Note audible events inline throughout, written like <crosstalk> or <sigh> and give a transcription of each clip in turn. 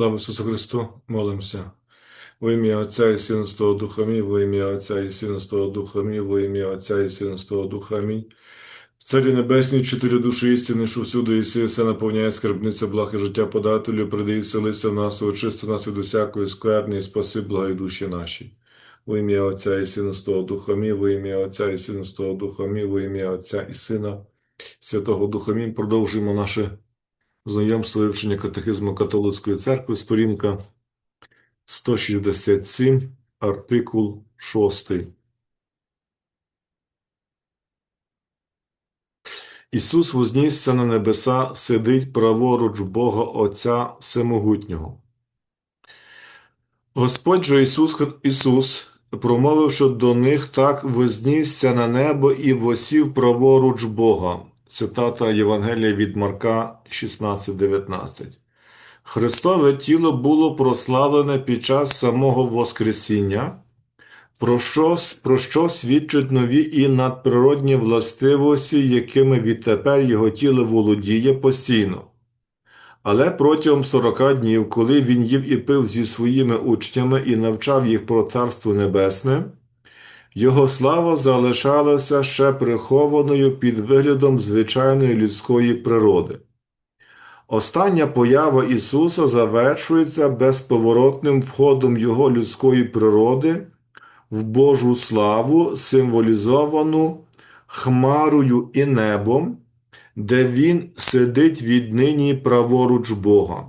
Слава Ісусу Христу, молимося. Во ім'я Отця і Сина Святого Духа Амінь, во ім'я Отця і Сина Святого Духа Амінь, во ім'я Отця і Сина Святого Духа Амінь. Царі Небесні, чотири душі істини, що всюди іси, все наповняє скарбниця благ і життя подателю, приди і селися в нас, очисти нас від усякої скверни, і спаси благі душі наші. Во ім'я Отця і Сина Святого Духа Амінь, во ім'я Отця і Сина Святого Духа Амінь, во ім'я Отця і Сина Святого Духа Амінь. Продовжуємо наше знайомство вивчення катехизму католицької церкви, сторінка 167, артикул 6. Ісус вознісся на небеса, сидить праворуч Бога Отця Всемогутнього. Господь же Ісус, Ісус, промовивши до них, так вознісся на небо і восів праворуч Бога. Цитата Євангелія від Марка 16.19. Христове тіло було прославлене під час самого Воскресіння, про що, про що свідчать нові і надприродні властивості, якими відтепер його тіло володіє постійно. Але протягом 40 днів, коли він їв і пив зі своїми учнями і навчав їх про Царство Небесне, його слава залишалася ще прихованою під виглядом звичайної людської природи. Остання поява Ісуса завершується безповоротним входом Його людської природи в Божу славу, символізовану хмарою і небом, де Він сидить віднині праворуч Бога.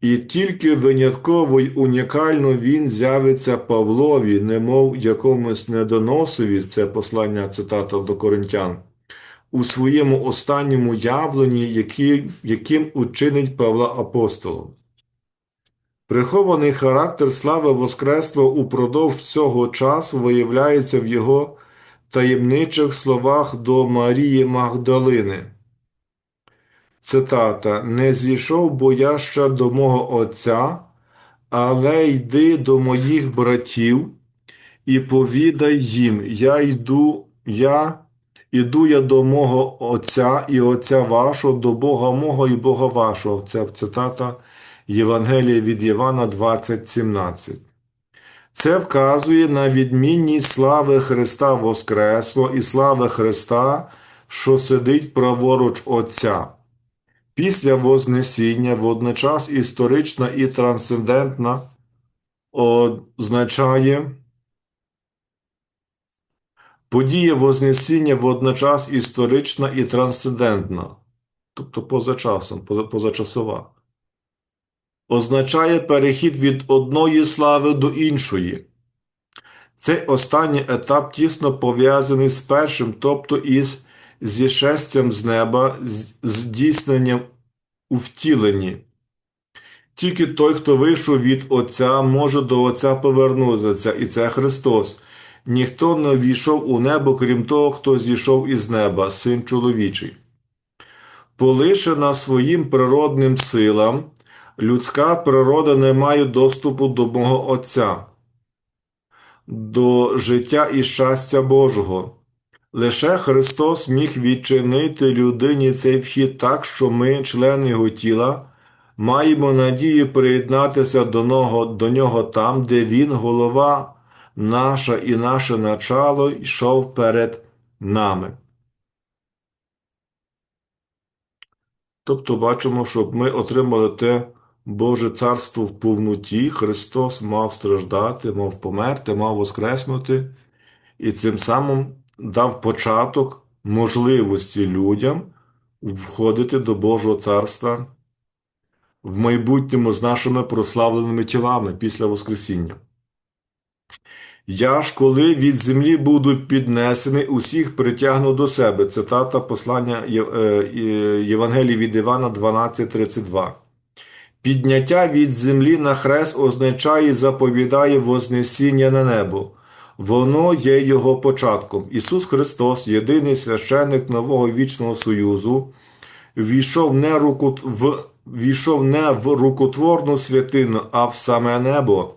І тільки винятково й унікально він з'явиться Павлові, немов якомусь недоносові, це послання цитата до Коринтян, у своєму останньому явленні, які, яким учинить Павла апостолом. Прихований характер слави Воскресла упродовж цього часу виявляється в його таємничих словах до Марії Магдалини. Цитата: Не зійшов бо я ще до мого Отця, але йди до моїх братів і повідай їм, я йду, я іду я до мого Отця і Отця вашого, до Бога мого і Бога вашого. Це цитата Євангелія від Івана 20.17. Це вказує на відмінність слави Христа Воскресло і слави Христа, що сидить праворуч Отця. Після Вознесіння водночас історична і трансцендентна означає подія Вознесіння водночас історична і трансцендентна, тобто поза часом, позачасова, означає перехід від одної слави до іншої. Цей останній етап тісно пов'язаний з першим, тобто із зішестям з неба, з здійсненням у втіленні. Тільки той, хто вийшов від Отця, може до Отця повернутися, і це Христос. Ніхто не війшов у небо, крім того, хто зійшов із неба, син чоловічий. Полишена своїм природним силам, людська природа не має доступу до мого Отця, до життя і щастя Божого. Лише Христос міг відчинити людині цей вхід так, що ми, члени його тіла, маємо надію приєднатися до нього, до нього там, де Він, голова наша і наше начало, йшов перед нами. Тобто бачимо, щоб ми отримали те Боже царство в повноті, Христос мав страждати, мав померти, мав воскреснути, і цим самим дав початок можливості людям входити до Божого царства в майбутньому з нашими прославленими тілами після Воскресіння. Я ж, коли від землі буду піднесений, усіх притягну до себе. Цитата послання е, Є- Євангелії від Івана 12.32. Підняття від землі на хрест означає заповідає Вознесіння на небо. Воно є його початком. Ісус Христос, єдиний священник нового вічного союзу, війшов не, руку, в, війшов не в рукотворну святину, а в саме небо,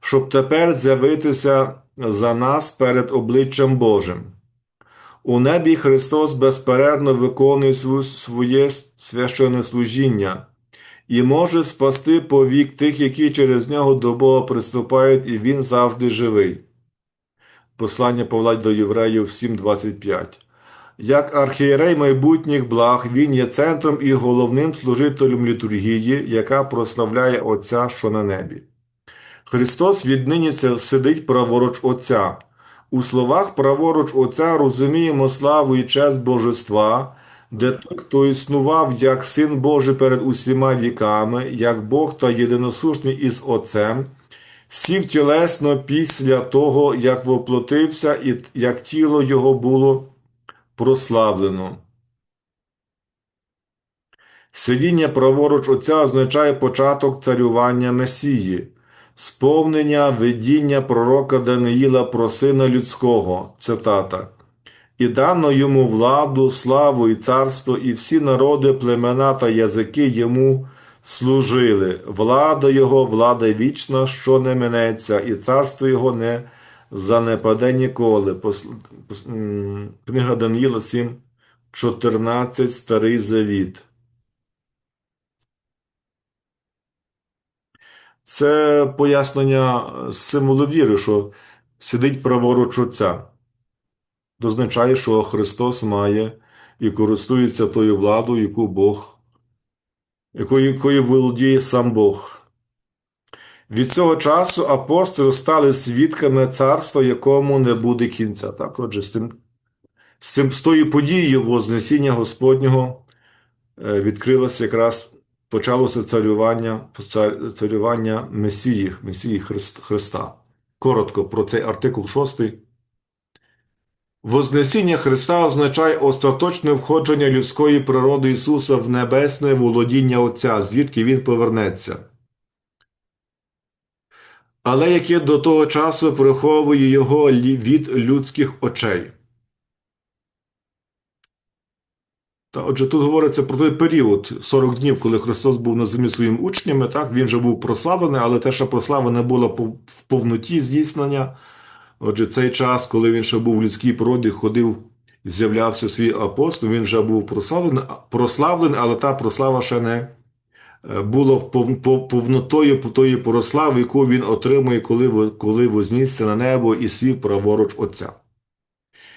щоб тепер з'явитися за нас перед обличчям Божим. У небі Христос безперервно виконує своє священне служіння, і може спасти повік тих, які через нього до Бога приступають, і Він завжди живий. Послання Павла до Євреїв 7.25 Як архієрей майбутніх благ, він є центром і головним служителем літургії, яка прославляє Отця, що на небі. Христос віднині сидить праворуч Отця. У словах праворуч Отця розуміємо славу і честь Божества, де той, хто існував як Син Божий перед усіма віками, як Бог та єдиносушний із Отцем, сів тілесно після того, як воплотився і як тіло його було прославлено. Сидіння праворуч Отця означає початок царювання Месії, сповнення видіння пророка Даниїла про сина людського, цитата. І дано йому владу, славу і царство, і всі народи, племена та язики йому служили. Влада його, влада вічна, що не минеться, і царство його не занепаде ніколи. Книга Даниїла 7, 14, Старий Завіт. Це пояснення символу віри, що сидить праворуч Отця. Дозначає, що Христос має і користується тою владою, яку Бог, якою, володіє сам Бог. Від цього часу апостоли стали свідками царства, якому не буде кінця. Так, отже, з тим, з тим з тою подією Вознесіння Господнього відкрилося якраз почалося царювання царювання Месії, Месії Христа. Коротко про цей артикул 6. Вознесіння Христа означає остаточне входження людської природи Ісуса в небесне володіння Отця, звідки Він повернеться. Але яке до того часу приховує його від людських очей. Та, Отже, тут говориться про той період 40 днів, коли Христос був на землі своїми учнями, так, він вже був прославлений, але те, що прослава не була в повноті здійснення. Отже, цей час, коли він ще був в людській породі, ходив і з'являвся свій апостол, він вже був прославлений, прославлений, але та прослава ще не була повнотою тої прослави, яку він отримує, коли коли вознісся на небо і сів праворуч Отця.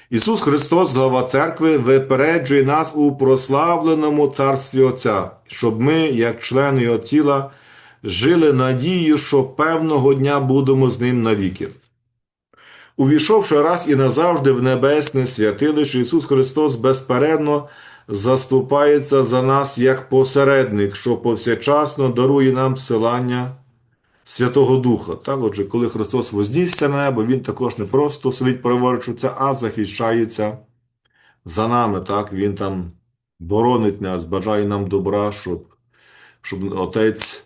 Ісус Христос, глава церкви, випереджує нас у прославленому царстві Отця, щоб ми, як члени Його тіла, жили надією, що певного дня будемо з ним навіки. Увійшовши раз і назавжди в небесне святилище, Ісус Христос безперервно заступається за нас як посередник, що повсячасно дарує нам силання Святого Духа. Так, отже, коли Христос вознісся на небо, Він також не просто сидить праворуч а захищається за нами. Так, Він там боронить нас, бажає нам добра, щоб, щоб Отець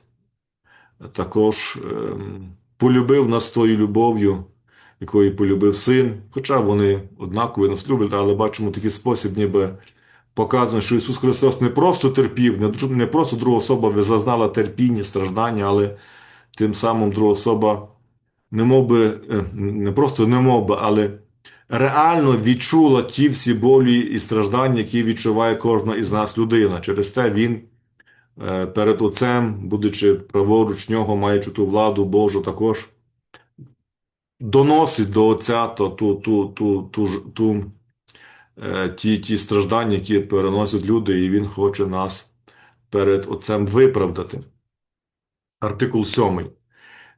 також ем, полюбив нас тою любов'ю якої полюбив син. Хоча вони однакові нас люблять, але бачимо такий спосіб, ніби показано, що Ісус Христос не просто терпів, не просто друга особа зазнала терпіння, страждання, але тим самим друга особа не мов би, е, не просто не мов би, але реально відчула ті всі болі і страждання, які відчуває кожна із нас людина. Через те Він. Е, перед Отцем, будучи праворуч нього, маючи ту владу Божу, також доносить до Отця то, ту, ту, ту, ту, ту, е, ті, ті страждання, які переносять люди, і Він хоче нас перед Отцем виправдати. Артикул 7.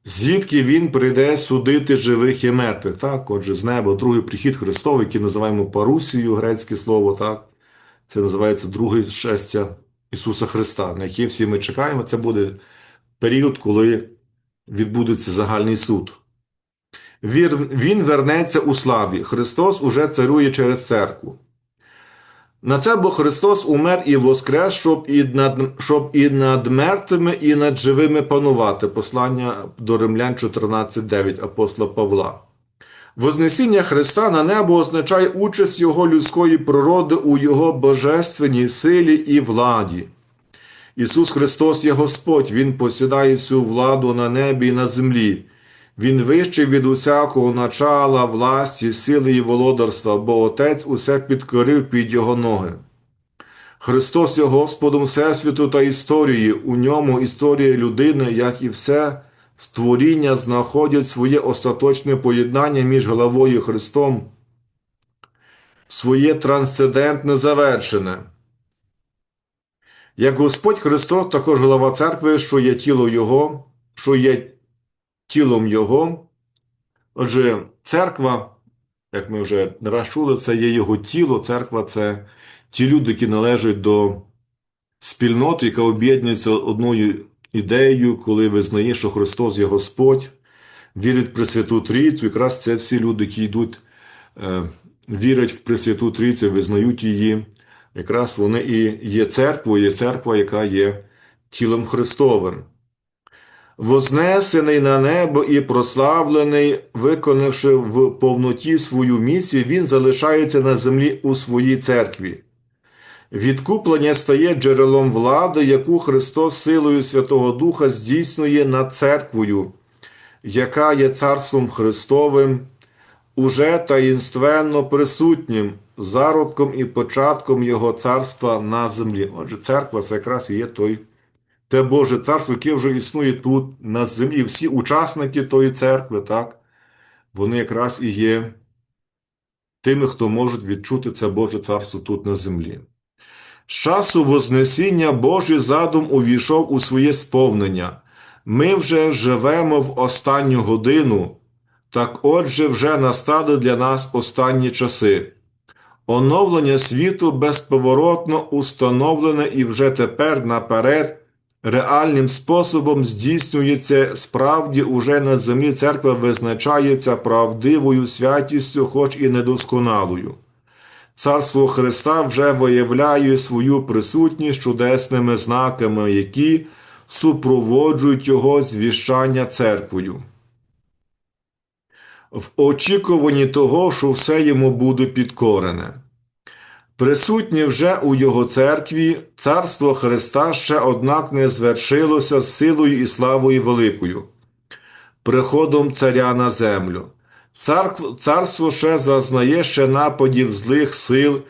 Звідки він прийде судити живих і мертвих? Так, отже, з неба другий прихід Христовий, який називаємо парусією, грецьке слово, так? Це називається друге шестя Ісуса Христа, на яке всі ми чекаємо. Це буде період, коли відбудеться загальний суд. Він вернеться у славі. Христос уже царує через церкву. На це бо Христос умер і воскрес, щоб і над щоб і над мертвими, і над живими панувати. Послання до Римлян 14.9 апостола Павла. Вознесіння Христа на небо означає участь Його людської природи у Його божественній силі і владі. Ісус Христос є Господь, Він посідає всю владу на небі і на землі. Він вищий від усякого начала, власті, сили і володарства, бо Отець усе підкорив під його ноги. Христос є Господом Всесвіту та історії. У ньому історія людини, як і все створіння, знаходять своє остаточне поєднання між головою Христом, своє трансцендентне завершене. Як Господь Христос, також голова церкви, що є тіло Його, що є тілом Його. Отже, церква, як ми вже не раз чули, це є Його тіло, церква це ті люди, які належать до спільноти, яка об'єднується одною ідеєю, коли визнає, що Христос є Господь, вірить в Пресвяту Трійцю. Якраз це всі люди, які йдуть, е, вірять в Пресвяту Трійцю, визнають її. Якраз вони і є церквою, є церква, яка є тілом Христовим. Вознесений на небо і прославлений, виконавши в повноті свою місію, він залишається на землі у своїй церкві. Відкуплення стає джерелом влади, яку Христос силою Святого Духа здійснює над церквою, яка є Царством Христовим, уже таїнственно присутнім, зародком і початком Його царства на землі. Отже, церква це якраз і є той, те Боже царство, яке вже існує тут, на землі. Всі учасники тої церкви, так, вони якраз і є тими, хто можуть відчути це Боже царство тут на землі. З часу Вознесіння Божий задум увійшов у своє сповнення. Ми вже живемо в останню годину, так отже, вже настали для нас останні часи. Оновлення світу безповоротно установлене і вже тепер наперед реальним способом здійснюється справді уже на землі церква визначається правдивою святістю, хоч і недосконалою. Царство Христа вже виявляє свою присутність чудесними знаками, які супроводжують Його звіщання церквою. В очікуванні того, що все йому буде підкорене. Присутнє вже у Його церкві, царство Христа ще однак не звершилося з силою і славою великою, приходом царя на землю. Царство ще зазнає ще нападів злих сил,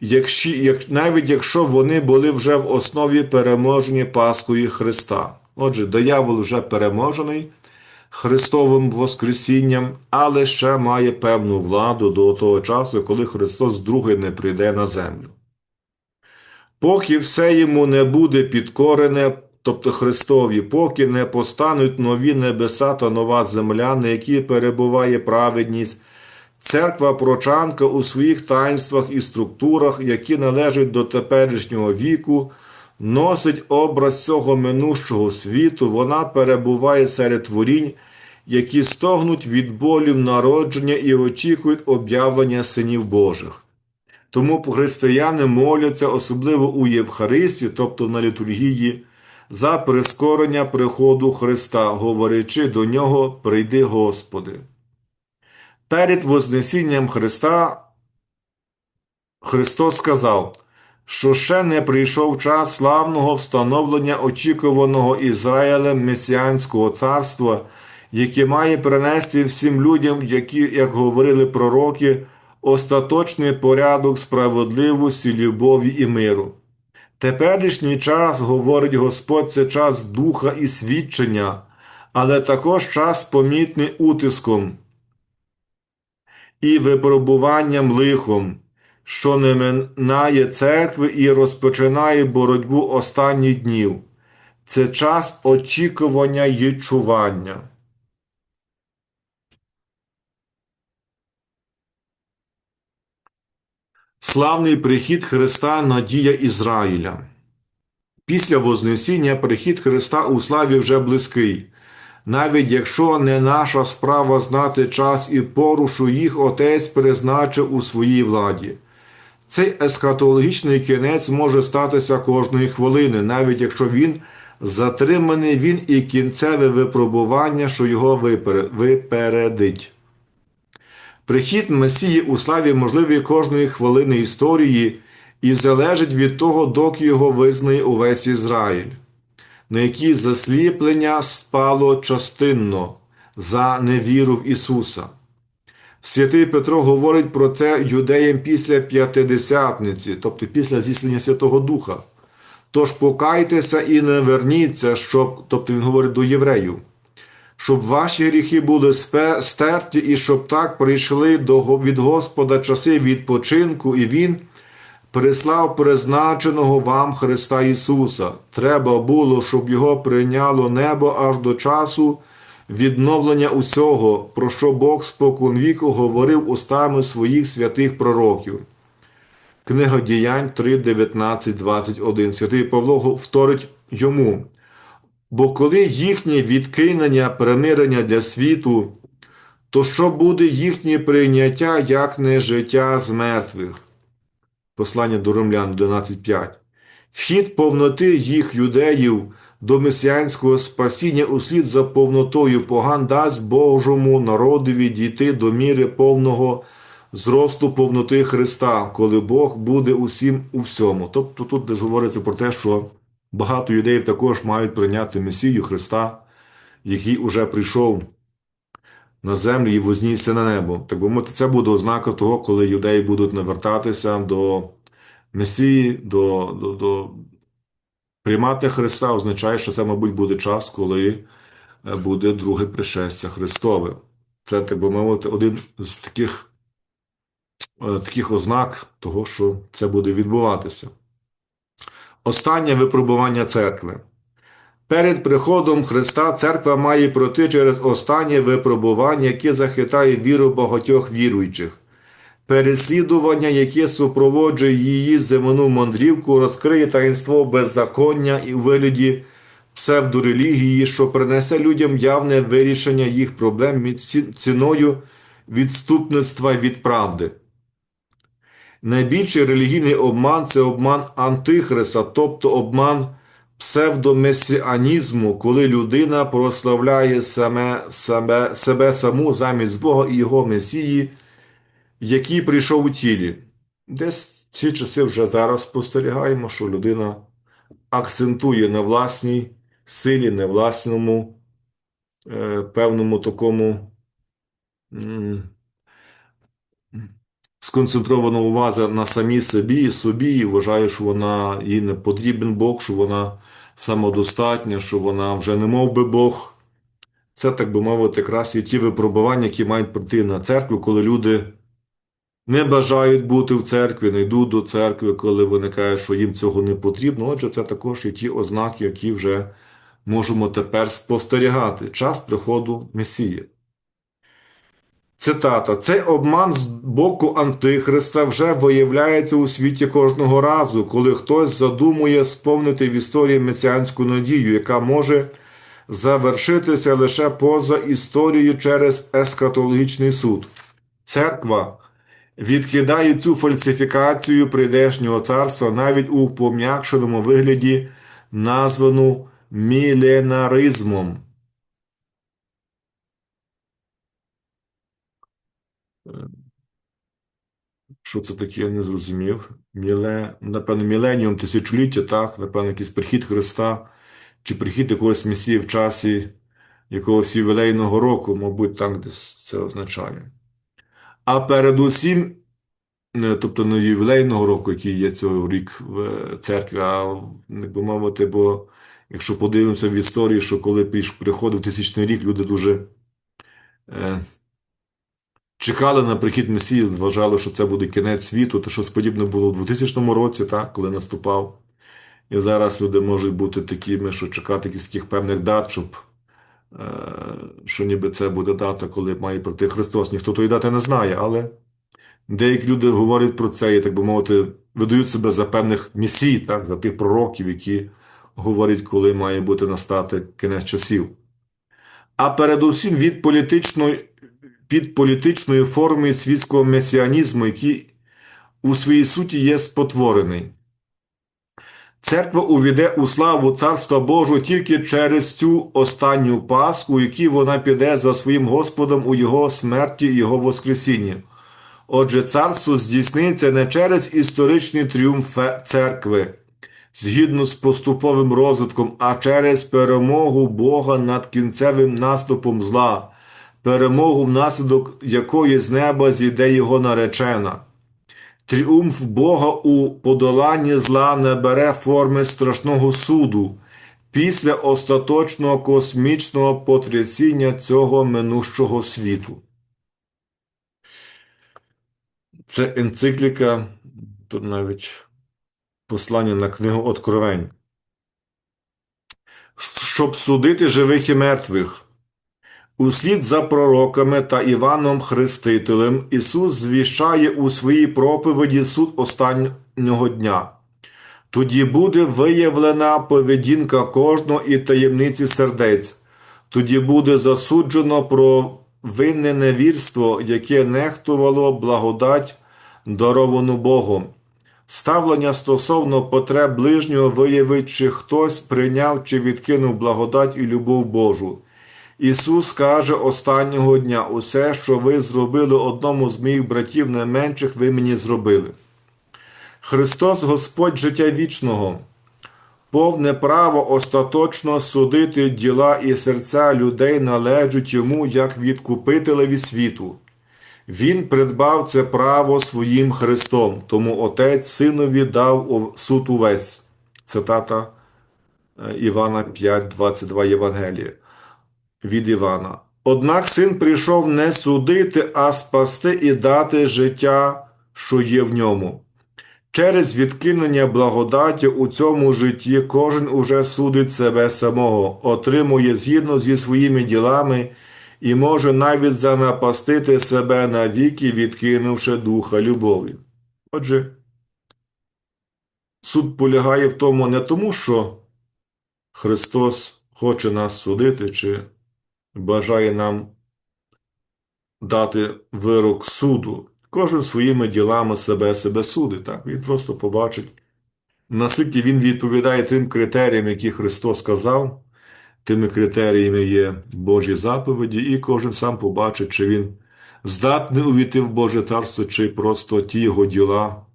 якщо, як, навіть якщо вони були вже в основі переможені Паскою Христа. Отже, диявол вже переможений Христовим Воскресінням, але ще має певну владу до того часу, коли Христос другий не прийде на землю. Поки все йому не буде підкорене, тобто Христові, поки не постануть нові небеса та нова земля, на якій перебуває праведність, церква прочанка у своїх таїнствах і структурах, які належать до теперішнього віку, носить образ цього минущого світу, вона перебуває серед творінь, які стогнуть від болів народження і очікують об'явлення синів Божих. Тому християни моляться, особливо у Євхаристі, тобто на літургії, за прискорення приходу Христа, говорячи до нього, прийди Господи. Перед Вознесінням Христа Христос сказав, що ще не прийшов час славного встановлення очікуваного Ізраїлем Месіанського царства, яке має принести всім людям, які, як говорили пророки, остаточний порядок справедливості, любові і миру. Теперішній час, говорить Господь, це час духа і свідчення, але також час помітний утиском і випробуванням лихом, що не минає церкви і розпочинає боротьбу останніх днів. Це час очікування і чування. Славний прихід Христа надія Ізраїля. Після Вознесіння прихід Христа у славі вже близький. Навіть якщо не наша справа знати час і пору, що їх Отець призначив у своїй владі. Цей ескатологічний кінець може статися кожної хвилини, навіть якщо він затриманий він і кінцеве випробування, що його випередить. Прихід Месії у славі можливий кожної хвилини історії і залежить від того, доки його визнає увесь Ізраїль, на які засліплення спало частинно за невіру в Ісуса. Святий Петро говорить про це юдеям після п'ятидесятниці, тобто після зіслення Святого Духа. Тож покайтеся і не верніться, щоб, тобто він говорить до євреїв, щоб ваші гріхи були стерті, і щоб так прийшли до, від Господа часи відпочинку, і Він прислав призначеного вам Христа Ісуса. Треба було, щоб Його прийняло небо аж до часу відновлення усього, про що Бог споконвіку говорив устами своїх святих пророків. Книга Діянь 3, 19, 21. Святий Павло вторить йому. Бо коли їхнє відкинення примирення для світу, то що буде їхнє прийняття, як не життя з мертвих? Послання до Ромлян 11.5. Вхід повноти їх юдеїв до месіанського спасіння услід за повнотою поган дасть Божому народові дійти до міри повного зросту повноти Христа, коли Бог буде усім у всьому. Тобто тут десь говориться про те, що багато юдеїв також мають прийняти Месію Христа, який уже прийшов на землю і вознісся на небо. Так би мовити, це буде ознака того, коли юдеї будуть навертатися до Месії, до, до, до приймати Христа, означає, що це, мабуть, буде час, коли буде друге пришестя Христове. Це, так би мовити, один з таких таких ознак того, що це буде відбуватися. Останнє випробування церкви. Перед приходом Христа церква має пройти через останнє випробування, яке захитає віру багатьох віруючих. Переслідування, яке супроводжує її земну мандрівку, розкриє таїнство беззаконня і у вигляді псевдорелігії, що принесе людям явне вирішення їх проблем ціною відступництва від правди. Найбільший релігійний обман це обман Антихриста, тобто обман псевдомесіанізму, коли людина прославляє саме, себе, себе саму замість Бога і Його Месії, який прийшов у тілі. Десь ці часи вже зараз спостерігаємо, що людина акцентує на власній силі, на власному е, певному такому. М сконцентрована увага на самій собі, собі, і вважає, що вона їй не потрібен Бог, що вона самодостатня, що вона вже не мов би Бог. Це, так би мовити, якраз і ті випробування, які мають прийти на церкву, коли люди не бажають бути в церкві, не йдуть до церкви, коли виникає, що їм цього не потрібно. Отже, це також і ті ознаки, які вже можемо тепер спостерігати. Час приходу Месії. Цитата: цей обман з боку Антихриста вже виявляється у світі кожного разу, коли хтось задумує сповнити в історії месіанську надію, яка може завершитися лише поза історією через ескатологічний суд. Церква відкидає цю фальсифікацію прийдешнього царства навіть у пом'якшеному вигляді, названу міленаризмом. Що це таке, я не зрозумів. Міле, Напевно, міленіум тисячоліття, так, напевно, якийсь прихід Христа, чи прихід якогось Месії в часі якогось ювілейного року, мабуть, так десь це означає. А передусім, тобто не ювілейного року, який є цього рік в церкві, а як би мовити, бо якщо подивимося в історії, що коли приходив тисячний рік, люди дуже. Чекали на прихід Месії, вважали, що це буде кінець світу, то щось подібне було у 2000 році, так, коли наступав. І зараз люди можуть бути такими, що чекати таких певних дат, щоб е, що ніби це буде дата, коли має прийти Христос. Ніхто тої дати не знає, але деякі люди говорять про це і, так би мовити, видають себе за певних місій, так, за тих пророків, які говорять, коли має бути настати кінець часів. А передусім від політичної під політичною формою світського месіанізму, який у своїй суті є спотворений. Церква увійде у славу Царства Божого тільки через цю останню Пасху, якій вона піде за своїм Господом у Його смерті і Його Воскресінні. Отже, царство здійсниться не через історичний тріумф церкви, згідно з поступовим розвитком, а через перемогу Бога над кінцевим наступом зла перемогу, внаслідок якої з неба зійде його наречена. Тріумф Бога у подоланні зла не бере форми страшного суду після остаточного космічного потрясіння цього минущого світу. Це енцикліка, тут навіть послання на книгу Откровень. Щоб судити живих і мертвих. Услід за пророками та Іваном Хрестителем Ісус звіщає у своїй проповіді суд останнього дня. Тоді буде виявлена поведінка кожного і таємниці сердець, тоді буде засуджено про винне невірство, яке нехтувало благодать, даровану Богом. Ставлення стосовно потреб ближнього виявить, чи хтось прийняв чи відкинув благодать і любов Божу. Ісус каже останнього дня: усе, що ви зробили одному з моїх братів найменших, ви мені зробили. Христос Господь життя вічного, повне право остаточно судити діла і серця людей належить йому як відкупителеві світу. Він придбав це право своїм Христом, тому Отець Синові дав суд увесь. Цитата Івана 5, 22 Євангелія від Івана. Однак син прийшов не судити, а спасти і дати життя, що є в ньому. Через відкинення благодаті у цьому житті кожен уже судить себе самого, отримує згідно зі своїми ділами і може навіть занапастити себе навіки, відкинувши духа любові. Отже, суд полягає в тому не тому, що Христос хоче нас судити, чи бажає нам дати вирок суду. Кожен своїми ділами себе себе судить. Так? Він просто побачить, наскільки він відповідає тим критеріям, які Христос сказав, тими критеріями є Божі заповіді, і кожен сам побачить, чи він здатний увійти в Боже Царство, чи просто ті його діла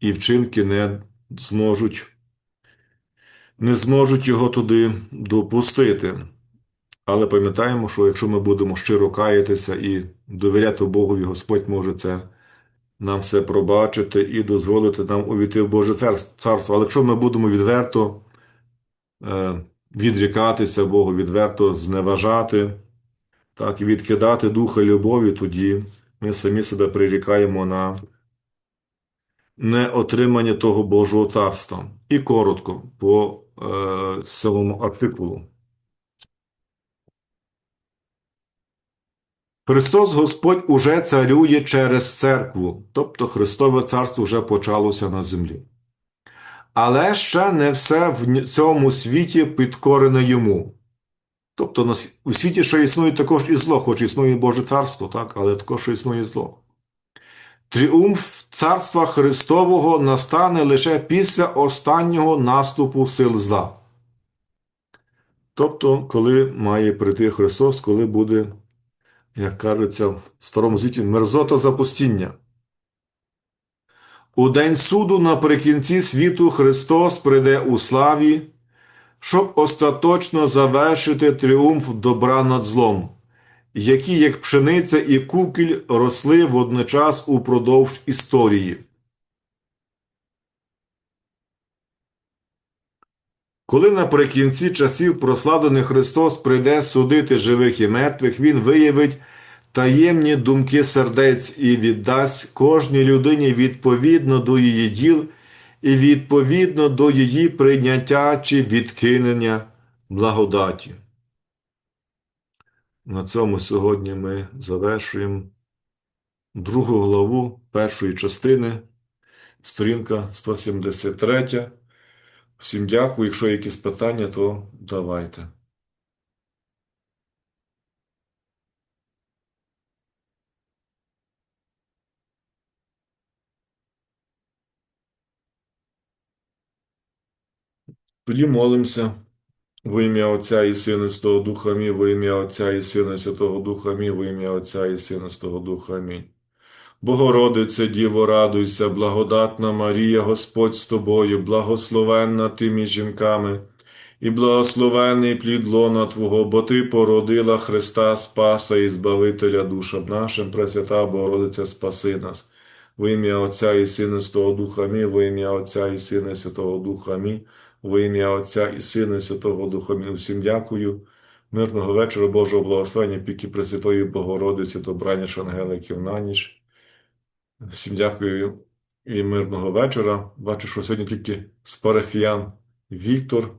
і вчинки не зможуть, не зможуть його туди допустити. Але пам'ятаємо, що якщо ми будемо щиро каятися і довіряти Богові, Господь може це нам все пробачити і дозволити нам увійти в Боже царство. Але якщо ми будемо відверто е, відрікатися Богу, відверто зневажати, так, і відкидати духа любові, тоді ми самі себе прирікаємо на неотримання того Божого царства. І коротко по е, самому артикулу. Христос Господь уже царює через церкву, тобто Христове Царство вже почалося на землі. Але ще не все в цьому світі підкорене йому. Тобто у світі ще існує також і зло, хоч існує Боже царство, так, але також існує зло. Тріумф Царства Христового настане лише після останнього наступу сил зла. Тобто, коли має прийти Христос, коли буде як кажеться в старому звіті, мерзота запустіння. У день суду наприкінці світу Христос прийде у славі, щоб остаточно завершити тріумф добра над злом, які, як пшениця і кукіль, росли водночас упродовж історії. Коли наприкінці часів прославлений Христос прийде судити живих і мертвих, Він виявить таємні думки сердець і віддасть кожній людині відповідно до її діл і відповідно до її прийняття чи відкинення благодаті. На цьому сьогодні ми завершуємо другу главу першої частини, сторінка 173. Всім дякую. Якщо є якісь питання, то давайте. Тоді молимося во ім'я Отця і Сина, Святого Духа Амінь, во ім'я Отця і Сина, Святого Духа Амінь, во ім'я Отця і Сина, Святого Духа Амінь. Богородице, Діво, радуйся, благодатна Марія, Господь з тобою, благословенна ти між жінками, і благословений плід лона Твого, бо Ти породила Христа Спаса і Збавителя душам нашим, Пресвята Богородиця, спаси нас. Во ім'я Отця і Сина Святого Духа Амінь, во ім'я Отця і Сина Святого Духа Амінь, во ім'я Отця і Сина Святого Духа Амінь. Усім дякую. Мирного вечора, Божого благословення, піки Пресвятої Богородиці, добрання ангеликів на ніч. Всім дякую і мирного вечора. Бачу, що сьогодні тільки з парафіян Віктор,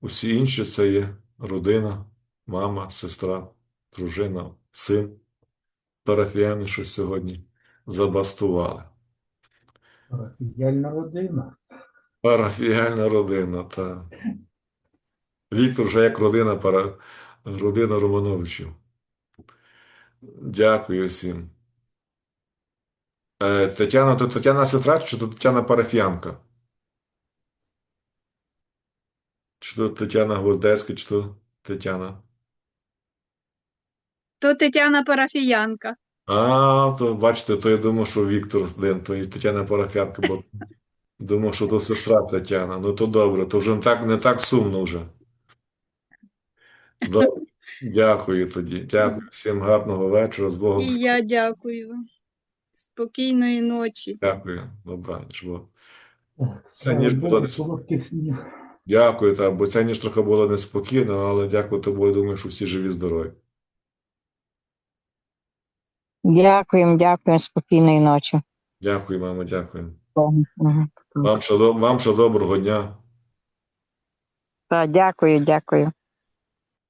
усі інші це є родина, мама, сестра, дружина, син. Парафіяни щось сьогодні забастували. Парафіяльна родина. Парафіяльна родина, та. Віктор вже як родина, пара... родина Романовичів. Дякую всім. Е, Тетяна, то Тетяна сестра, чи то Тетяна парафіянка? Чи то Тетяна Гвоздецька, чи то Тетяна? То Тетяна Парафіянка. А, то бачите, то я думав, що Віктор один, то і Тетяна парафіянка, бо <laughs> думав, що то сестра Тетяна. Ну то добре, то вже не так, не так сумно вже. Добре. <laughs> Дякую тоді. Дякую всім гарного вечора. З Богом. І я дякую. Спокійної ночі. Дякую. Добраніч. Бо... Це ніж було снів. Дякую, так, бо ця ніч трохи була неспокійна, але дякую тобі, я думаю, що всі живі, здорові. Дякуємо, дякуємо, спокійної ночі. Дякую, мамо, дякую. Вам ще, до- вам ще доброго дня. Та, дякую, дякую.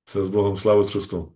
Все з Богом, слава Христу.